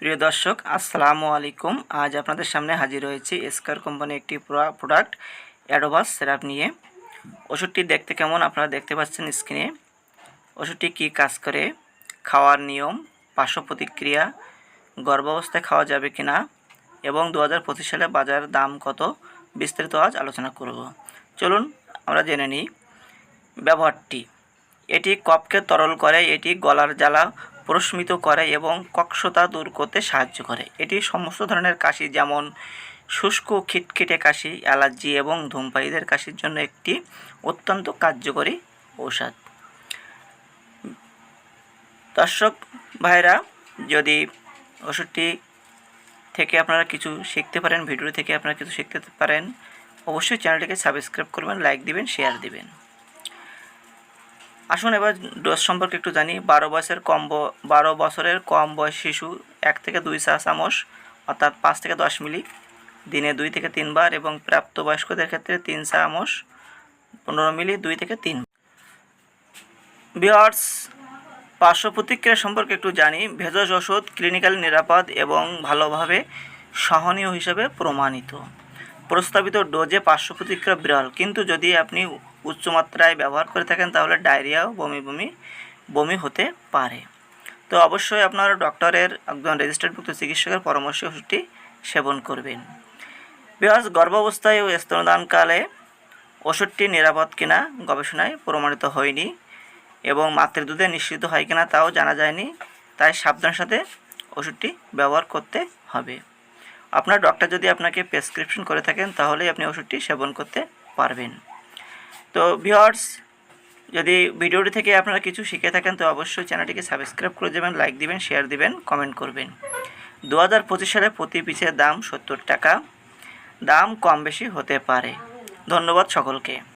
প্রিয় দর্শক, আসসালামু আলাইকুম। আজ আপনাদের সামনে হাজির হয়েছি এসকার কোম্পানি একটি প্রোডা- প্রোডাক্ট অ্যাডোবাস সিরাপ নিয়ে। ওষুধটি দেখতে কেমন আপনারা দেখতে পাচ্ছেন স্ক্রিনে। ওষুধটি কী কাজ করে? খাওয়ার নিয়ম, পার্শ্ব প্রতিক্রিয়া, গর্ভাবস্থায় খাওয়া যাবে কি না এবং দু হাজার পঁচিশ সালে বাজার দাম কত? বিস্তারিত আজ আলোচনা করব। চলুন, আমরা জেনে নিই ব্যবহারটি। এটি কফকে তরল করে, এটি গলার জ্বালা প্রশমিত করে এবং কক্ষতা দূর করতে সাহায্য করে। এটি সমস্ত ধরনের কাশি, যেমন শুষ্ক, খিটখিটে কাশি, অ্যালার্জি এবং ধূমপায়ীদের কাশির জন্য একটি অত্যন্ত কার্যকরী ঔষধ। দর্শক ভাইরা, যদি ওষুধটি থেকে আপনারা কিছু শিখতে পারেন ভিডিও থেকে আপনারা কিছু শিখতে পারেন, অবশ্যই চ্যানেলটিকে সাবস্ক্রাইব করবেন, লাইক দিবেন, শেয়ার দিবেন। আসুন এবার ডোজ সম্পর্কে একটু জানি। বারো বয়সের কম বারো বছরের কম বয়স শিশু এক থেকে দুই চা চামচ অর্থাৎ পাঁচ থেকে দশ মিলি। দিনে দুই থেকে তিনবার এবং প্রাপ্তবয়স্কদের ক্ষেত্রে তিন চামচ পনেরো মিলি দুই থেকে তিন। বিয়ার্স পার্শ্ব প্রতিক্রিয়া সম্পর্কে একটু জানি। ভেষজ ওষুধ ক্লিনিক্যাল নিরাপদ এবং ভালোভাবে সহনীয় হিসেবে প্রমাণিত। প্রস্তাবিত ডোজে পার্শ্ব প্রতিক্রিয়া বিরল। কিন্তু যদি আপনি উচ্চমাত্রায় ব্যবহার করে থাকেন, তাহলে ডায়রিয়াও বমি বমি বমি হতে পারে। তো অবশ্যই আপনার ডক্টরের একজন রেজিস্টার্ডভুক্ত চিকিৎসকের পরামর্শে ওষুধটি সেবন করবেন। বিহাজ গর্ভাবস্থায় ও স্তনদানকালে ওষুধটি নিরাপদ কিনা গবেষণায় প্রমাণিত হয়নি এবং মাতৃ দুধে নিশ্চিত হয় কিনা তাও জানা যায়নি, তাই সাবধানের সাথে ওষুধটি ব্যবহার করতে হবে। আপনার ডক্টর যদি আপনাকে প্রেসক্রিপশন করে থাকেন, তাহলেই আপনি ওষুধটি সেবন করতে পারবেন। তো ভিওর্স যদি ভিডিওটি থেকে আপনারা কিছু শিখে থাকেন, তো অবশ্যই চ্যানেলটিকে সাবস্ক্রাইব করে দেবেন, লাইক দিবেন, শেয়ার দিবেন, কমেন্ট করবেন। দু হাজার পঁচিশ সালে প্রতি পিসের দাম সত্তর টাকা। দাম কম বেশি হতে পারে। ধন্যবাদ সকলকে।